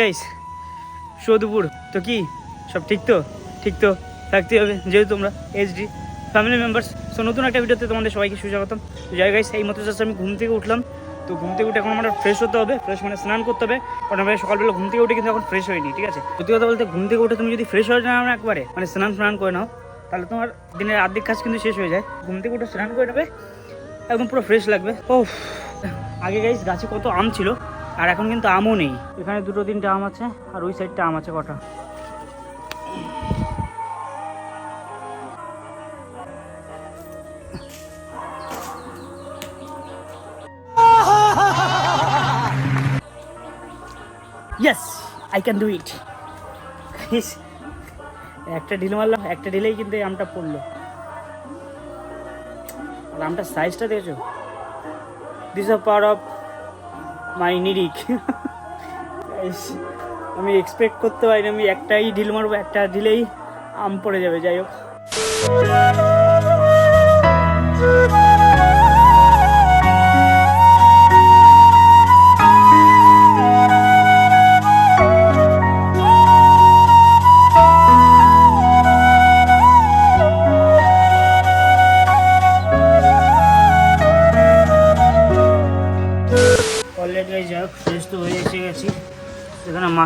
Guys দুপুর তো কি? সব ঠিক তো? ঠিক তো? থাকতে হবে, যেহেতু তোমরা এইচডি ফ্যামিলি মেম্বার্স সো নতুন একটা ভিডিওতে তোমাদের সবাইকে সুস্বাগতম। তো যাই গাইস এই মতো আমি ঘুম থেকে উঠলাম। তো ঘুম থেকে উঠে এখন আমার ফ্রেশ হতে হবে ফ্রেশ মানে স্নান করতে হবে। কারণ আমি সকালবেলা ঘুম থেকে উঠে কিন্তু এখন ফ্রেশ হয়নি, ঠিক আছে? সত্যি কথা বলতে ঘুম থেকে উঠে তুমি যদি ফ্রেশ হয়ে যাও একবারে মানে স্নান স্নান করে নাও, তাহলে তোমার দিনের অর্ধেক কাজ কিন্তু শেষ হয়ে যায়। ঘুম থেকে উঠে স্নান করে নেবে, একদম পুরো ফ্রেশ লাগবে। ও আগে গাইস গাছে কত আম ছিল আর এখন কিন্তু আমও নেই। এখানে দুটো তিনটে আম আছে আর ওই সাইডটা আম আছে কটা। Yes I can do it একটা ঢিল মারলাম একটা ঢিলেই কিন্তু এই আমটা পড়ল। আর আমটার সাইজটা দেখেছ? This a power of my নিরিক আমি এক্সপেক্ট করতে পারিনি, আমি একটাই ঢিল মারবো, একটা ঢিলেই আম পড়ে যাবে, যাই হোক।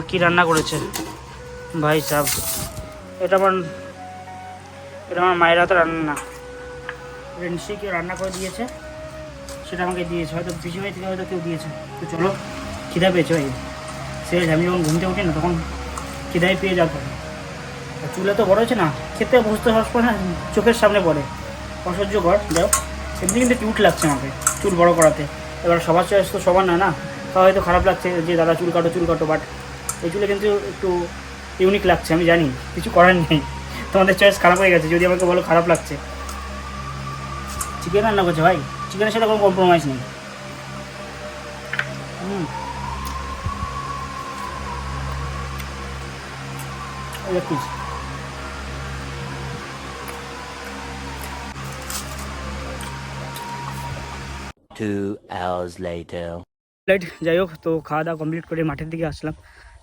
কি রান্না করেছে ভাই সাহ এটা আমার এটা আমার মায়ের হাতে রান্না না। রেন্সি কেউ রান্না করে দিয়েছে, সেটা আমাকে দিয়েছে। হয়তো পিসিমাই থেকে হয়তো কেউ দিয়েছে। তো চলো, খিদা পেয়েছে ভাই। সে আমি যখন ঘুমতে উঠি না, তখন খিদাই পেয়ে যাওয়ার পরে চুলে তো বড় হয়েছে না, খেতে বসতে সবসময় না, চোখের সামনে পড়ে। অসহ্যকর যাও। এমনি কিন্তু কিউট লাগছে আমাকে, চুল বড় করাতে। এবার সবার চয়েস তো সবার না না? তা হয়তো খারাপ লাগছে যে, দাদা, চুল কাটো চুল কাটো বাট এই চুলে কিন্তু একটু ইউনিক লাগছে আমি জানি কিছু করার নেই। তোমাদের চয়েস খারাপ হয়ে গেছে যদি আমাকে বলো খারাপ লাগছে। চিকেন রান্না করছে ভাই? চিকেনের সাথে কোনো কম্প্রোমাইজ নেই। Two hours later. যাই হোক তো খাওয়া দাওয়া কমপ্লিট করে মাঠের দিকে আসলাম।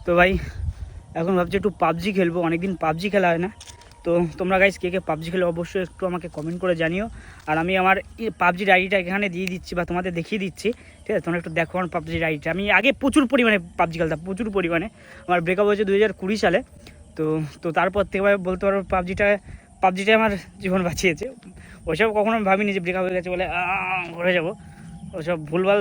তো ভাই, এখন ভাবছি একটু পাবজি খেলব, অনেকদিন পাবজি খেলা হয় না। তো তোমরা গাইস কে কে পাবজি খেলে অবশ্যই একটু আমাকে কমেন্ট করে জানিও। আর আমি আমার পাবজির আইডিটা এখানে দিয়ে দিচ্ছি বা তোমাদের দেখিয়ে দিচ্ছি, ঠিক আছে? তোমরা একটু দেখো আমার পাবজির আইডিটা আমি আগে প্রচুর পরিমাণে পাবজি খেলতাম, প্রচুর পরিমাণে। আমার ব্রেকআপ হয়েছে দু হাজার কুড়ি সালে। তো তো তারপর থেকে বলতে পারব পাবজিটা পাবজিটা আমার জীবন বাঁচিয়েছে। ওইসব কখনো ভাবিনি যে ব্রেকআপ হয়ে গেছে বলে ঘরে যাব। ওসব ভুলভাল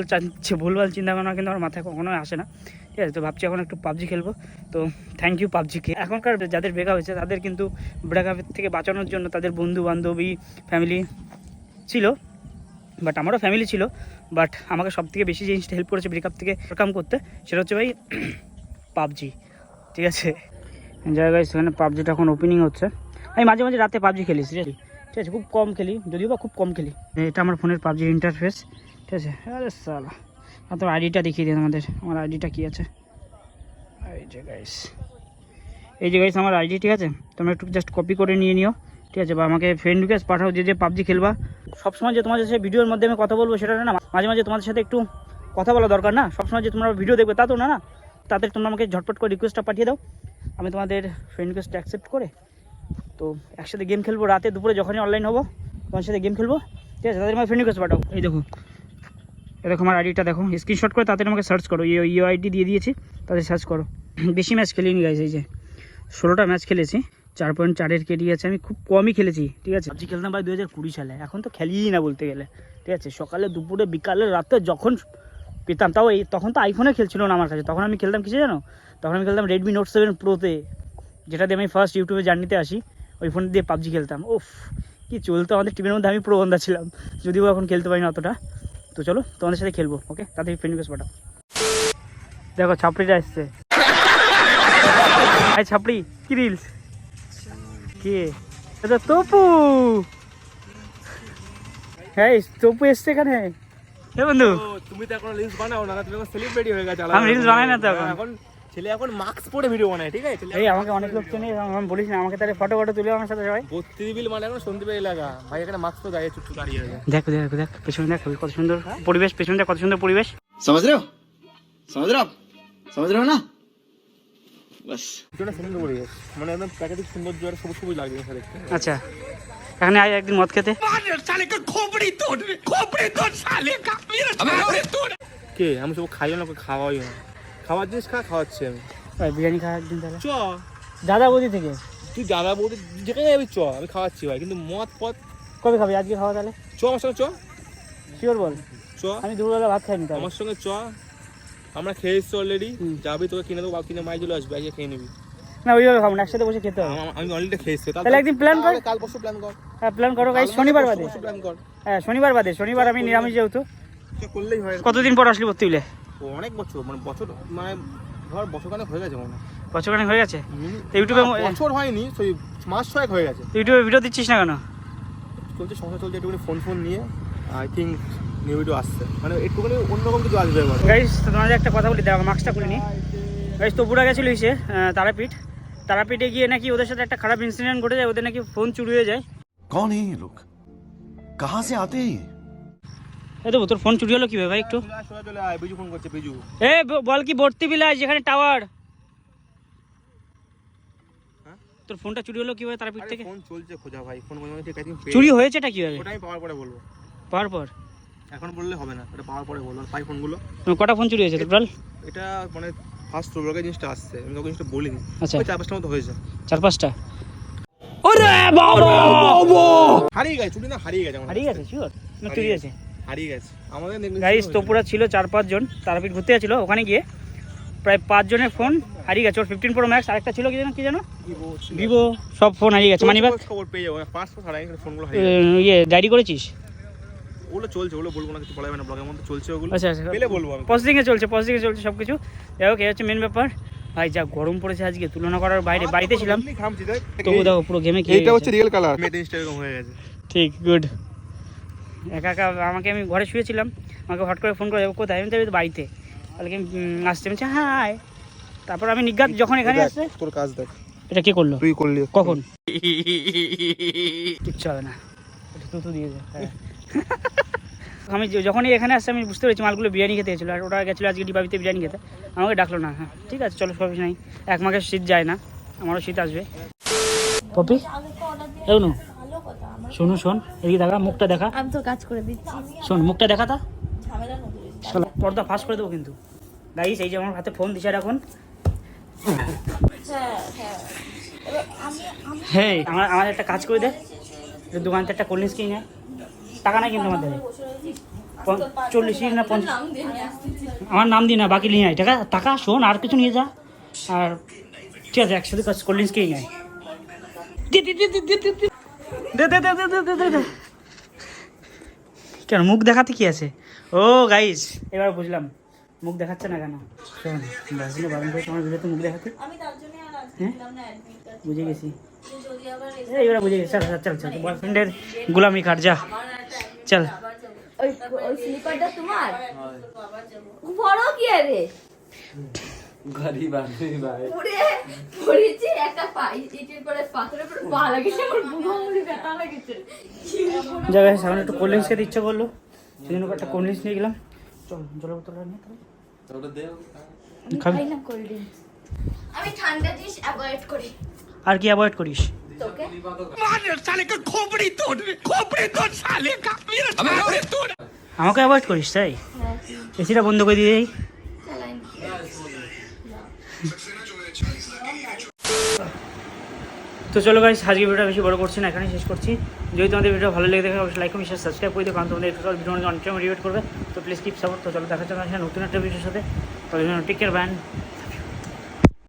ভুলভাল চিন্তা ভাবনা কিন্তু আমার মাথায় কখনোই আসে না। ঠিক আছে, তো ভাবছি এখন একটু পাবজি খেলব। তো থ্যাংক ইউ পাবজিকে। এখনকার যাদের ব্রেকআপ হয়েছে, তাদের কিন্তু ব্রেকআপের থেকে বাঁচানোর জন্য তাদের বন্ধু বান্ধবী ফ্যামিলি ছিল বাট আমারও ফ্যামিলি ছিল বাট আমাকে সব থেকে বেশি জিনিসটা হেল্প করেছে ব্রেকআপ থেকে ওভারকাম করতে, সেটা হচ্ছে ভাই পাবজি, ঠিক আছে? জায়গায় সেখানে পাবজিটা এখন ওপেনিং হচ্ছে। আমি মাঝে মাঝে রাতে পাবজি খেলি ঠিক আছে, খুব কম খেলি, যদিও বা খুব কম খেলি। এটা আমার ফোনের পাবজির ইন্টারফেস ঠিক আছে? আরে সালা। তোর আইডিটা দেখিয়ে দিন আমাদের, আমার আইডিটা কী আছে? এই যে গাইস এই যে গাইস আমার আইডি, ঠিক আছে? তোমরা একটু জাস্ট কপি করে নিয়ে নিও, ঠিক আছে? বা আমাকে ফ্রেন্ড রিকোয়েস্ট পাঠাও, যে যে পাবজি খেলবা। সবসময় যে তোমাদের সাথে ভিডিওর মধ্যে আমি কথা বলব, সেটা না মাঝে মাঝে তোমাদের সাথে একটু কথা বলা দরকার না। সবসময় যে তোমরা ভিডিও দেখবে, তা তো না না? তাদের তোমরা আমাকে ঝটপট করে রিকোয়েস্টটা পাঠিয়ে দাও। আমি তোমাদের ফ্রেন্ড রিকোয়েস্ট অ্যাকসেপ্ট করে, তো একসাথে গেম খেলব। রাতে দুপুরে যখনই অনলাইন হব তোমার সাথে গেম খেলব, ঠিক আছে? তাদের আমার ফ্রেন্ড রিকোয়েস্ট পাঠাও। এই দেখো এ দেখো আমার আইডিটা দেখো। স্ক্রিনশট করে তাদের আমাকে সার্চ করো। ইয়ে আইডি দিয়ে দিয়েছি তাদের সার্চ করো। বেশি ম্যাচ খেলিনি গাইছে এই যে। ষোলোটা ম্যাচ খেলেছি, চার পয়েন্ট চারের কেডি আছে। আমি খুব কমই খেলেছি, ঠিক আছে? পাবজি খেলতাম ভাই দু হাজার কুড়ি সালে। এখন তো খেলিই না বলতে গেলে, ঠিক আছে? সকালে, দুপুরে, বিকালে, রাতে যখন পেতাম, তাও এই তখন তো আইফোনে খেলছিল না আমার কাছে। তখন আমি খেলতাম কিছু জানো? তখন আমি খেলতাম রেডমি নোট সেভেন প্রোতে যেটা দিয়ে আমি ফার্স্ট ইউটিউবে জার্নিতে আসি। ওই ফোন দিয়ে পাবজি খেলতাম। ওফ কি চলতো আমাদের টিমের মধ্যে। আমি প্রবন্ধা ছিলাম। যদিও এখন খেলতে পারি না অতটা। তো চলো তোমাদের সাথে খেলব ওকে তাদের ফ্রেন্ড রিকোয়েস্ট পাঠাও। দেখো ছাপড়িটা এসছে। আই ছাপড়ি কি রিলস কে? এটা তপু! হ্যাঁ তপু এসছে এখানে। হ্যাঁ বন্ধু। তুমি তো এখন রিলস বানাও না তুমি এখন সেলিব্রিটি হয়ে গেছো আমি রিলস বানাই না তো এখন। ছেলে এখন মাস্ক পরে ভিডিও বানায় ঠিক আছে? এই আমাকে অনেক লোক চেনে আমি বলিস না আমাকে তাহলে ফটো ফটো তুলে আমার সাথে সবাই। বত্রি বিল মানে এখন সন্ধ্যেবেলা এলাকা। ভাই এখানে মাস্ক তো গায়ে চুপচু দাঁড়িয়ে দেখো দেখো দেখ পেছনে দেখ কত সুন্দর হ্যাঁ। পরিবেশ পেছনটা কত সুন্দর পরিবেশ। সমাজ রেও সমাজ রেও সমাজ রেও না। বাস। এটা সুন্দর পরিবেশ। মানে একদম প্রাকৃতিক সৌন্দর্য আর সবুজ সবুজ লাগবে দেখতে। আচ্ছা এখানে আয় একদিন মদ খেতে। কে? আমি সব খাইও না খাওয়াইও না। খাওয়ার জিনিস খা খাওয়াচ্ছি আমি। ভাই বিরিয়ানি খাওয়া একদিন তাহলে। চ। দাদা বৌদি থেকে? তুই দাদা বৌদি যেখানে যাবি চ আমি খাওয়াচ্ছি ভাই কিন্তু মদ পথ কবে খাবি? আজকে খাওয়া তাহলে? চ আমার সঙ্গে চ। শিওর বল। চ। আমি দুপুরবেলা ভাত খাইনি তাহলে। আমার সঙ্গে চ। আমরা খেয়ে এসছি অলরেডি যাবি তোকে কিনে দেবো কিনে মাই চলে আসবে আজকে খেয়ে নিবি। না ওইভাবে খাব না একসাথে বসে খেতে হবে। আমি অলরেডি খেয়ে এসছি তাহলে একদিন plan কর। কাল পরশু প্ল্যান কর। হ্যাঁ প্ল্যান করো গাইস শনিবার বাদে। প্ল্যান কর। হ্যাঁ শনিবার বাদে শনিবার আমি নিরামিষ যেহেতু। করলেই হয়। কতদিন পর আসলি ভর্তি হইলে? ও, অনেক বছর মানে বছর মানে ধর বছরখানেক হয়ে গেছে মনে হয়। বছরখানেক হয়ে গেছে? ইউটিউবে বছর হয়নি সেই মাস ছয়েক হয়ে গেছে। ইউটিউবে ভিডিও দিচ্ছিস না কেন? চলছে সংসার চলছে একটুখানি ফোন ফোন নিয়ে আই থিঙ্ক নিউ ভিডিও আসছে। মানে একটুখানি অন্যরকম কিছু আসবে গাইস তোমাদের একটা কথা বলি দেখো মাস্কটা খুলে নি গাইস তপুরা গেছিল ইসে তারাপীঠ। তারাপীঠে গিয়ে নাকি ওদের সাথে একটা খারাপ ইনসিডেন্ট ঘটে যায় ওদের নাকি ফোন চুরি হয়ে যায়। কন এই লোক কাহা সে আতে হ্যাঁ এই তো তোর ফোন চুরি হলো কীভাবে ভাই একটু? বিজু ফোন করছে বিজু। এ বল কি ভর্তি বিলাস যেখানে টাওয়ার হ্যাঁ? তোর ফোনটা চুরি হলো কীভাবে তারাপীঠ থেকে? ফোন চলছে খোঁজা ভাই ফোন মনে চুরি হয়েছেটা কীভাবে? ওটা আমি পাওয়ার পরে বলব। পাওয়ার পর? এখন বললে হবে না ওটা পাওয়ার পরে বলব পাই ফোনগুলো কটা ফোন চুরি হয়েছে টোটাল এটা মানে ফার্স্ট তোর জিনিসটা আসছে আমি তোকে জিনিসটা বলিনি। আচ্ছা। চার পাঁচটা মতো হয়েছে। চার পাঁচটা? হারিয়ে গেছে চুরি না হারিয়ে গেছে হারিয়ে গেছে শিওর না চুরি হারিয়ে গেছে। হারিয়ে গেছে। আমাদের গাইস তোপুরা ছিল চার পাঁচজন তারাপীঠ ঘুরতে গেছিল ওখানে গিয়ে। প্রায় পাঁচজনের ফোন হারিয়ে গেছে। ওর ফিফটিন প্রো ম্যাক্স আরেকটা ছিল কি জানো কি ছিল। ভিভো সব ফোন হারিয়ে গেছে। মানি খবর পেয়ে যাব। পাঁচ পাঁচ হারাই ফোনগুলো ইয়ে ডায়েরি করেছিস? ওগুলো চলছে ওগুলো বলব না কিছু বলা যাবে না ব্লগের মধ্যে চলছে ওগুলো। আচ্ছা আচ্ছা। পেলে বলব আমি। চলছে চলছে সব কিছু যাই হোক এই হচ্ছে মেন ব্যাপার। ভাই যা গরম পড়েছে আজকে তুলনা করার বাইরে বাড়িতে ছিলাম। খামছি তবু দেখো পুরো গেমে কি হচ্ছে রিয়েল কালার মেট ইনস্টা হয়ে গেছে। ঠিক গুড একা একা আমাকে আমি ঘরে শুয়েছিলাম আমাকে হট করে ফোন করে কোথায়? আমি তো বাড়িতে। তাহলে কি উম, আসছে? আমি বলছি, হাই তারপর আমি নিজ্ঞাত যখন এখানে আসছে তোর কাজ দেখ। এটা কে করল? তুই করলি। কখন? কিচ্ছু হবে না। দিয়ে দে হ্যাঁ। আমি যখনই এখানে আসছি আমি বুঝতে পেরেছি মালগুলো বিরিয়ানি খেতে গেছিল আর ওটা গেছিল আজকে ডিবাবিতে বিরিয়ানি খেতে। আমাকে ডাকলো না হ্যাঁ ঠিক আছে চলো সব নাই। এক মাকে শীত যায় না। আমারও শীত আসবে। পপি? এগুলো? শোনো শোন এদিকে দেখা মুখটা দেখা। আমি তো কাজ করে দিচ্ছি। শোন মুখটা দেখা তা। পর্দা ফাঁস করে দেবো কিন্তু। গাইস এই যে আমার হাতে ফোন দিছে এখন হ্যাঁ হ্যাঁ। আমার আমার একটা কাজ করে দে। এই দোকান থেকে একটা কোল্ড ড্রিঙ্কস কিনে টাকা নাই কিন্তু আমাদের। চল্লিশ না পঞ্চাশ আমার নাম দিই না বাকি নিয়ে আয় টাকা টাকা শোন আর কিছু নিয়ে যা। আর ঠিক আছে একসাথে কোল্ড ড্রিঙ্কস কিনে আয়। কেন মুখ দেখাতে কি আছে? ও গাইজ এবার বুঝলাম। মুখ দেখাচ্ছে না কেন? বারণ করে তোমার ভিডিওতে মুখ দেখাতে হ্যাঁ? বুঝে গেছি। এবার বুঝে গেছি। চল চল চল বয়ফ্রেন্ডের গুলামি কাট যা। চল। ওই স্লিপারটা তোমার? বড় কি রে গরিব আদমি ভাই। পড়েছি একটা পাই ইটের পরে পাথরের পরে পা লাগিয়েছে আমার মুড়ি ব্যথা লাগিয়েছে। জায়গায় সামনে একটু কোল্ড ড্রিঙ্কস খেতে ইচ্ছা করল। সেজন্য একটা কোল্ড ড্রিঙ্কস নিয়ে গেলাম। চল জলের বোতলটা নিয়ে তাহলে। খাবি? খাই না কোল্ড ড্রিঙ্কস আমি ঠান্ডা জিনিস অ্যাভয়েড করি। আর কি অ্যাভয়েড করিস? তোকে? আমাকে অ্যাভয়েড করিস তাই? হ্যাঁ। এসিটা বন্ধ করে দিয়ে চালাই তো চলো গাইস আজকে ভিডিওটা বেশি বড় করছি না এখানে শেষ করছি। যদি তোমাদের ভিডিও ভালো লেগে থাকে, অবশ্যই লাইক কমেন্ট সাবস্ক্রাইব করে দিও, কারণ তোমাদের ভিডিও অনেক করবে। তো প্লিজ কিপ সাপোর্ট তো চলো দেখা যাচ্ছে নতুন একটা ভিডিওর সাথে। তো টেক কেয়ার ব্যান্ড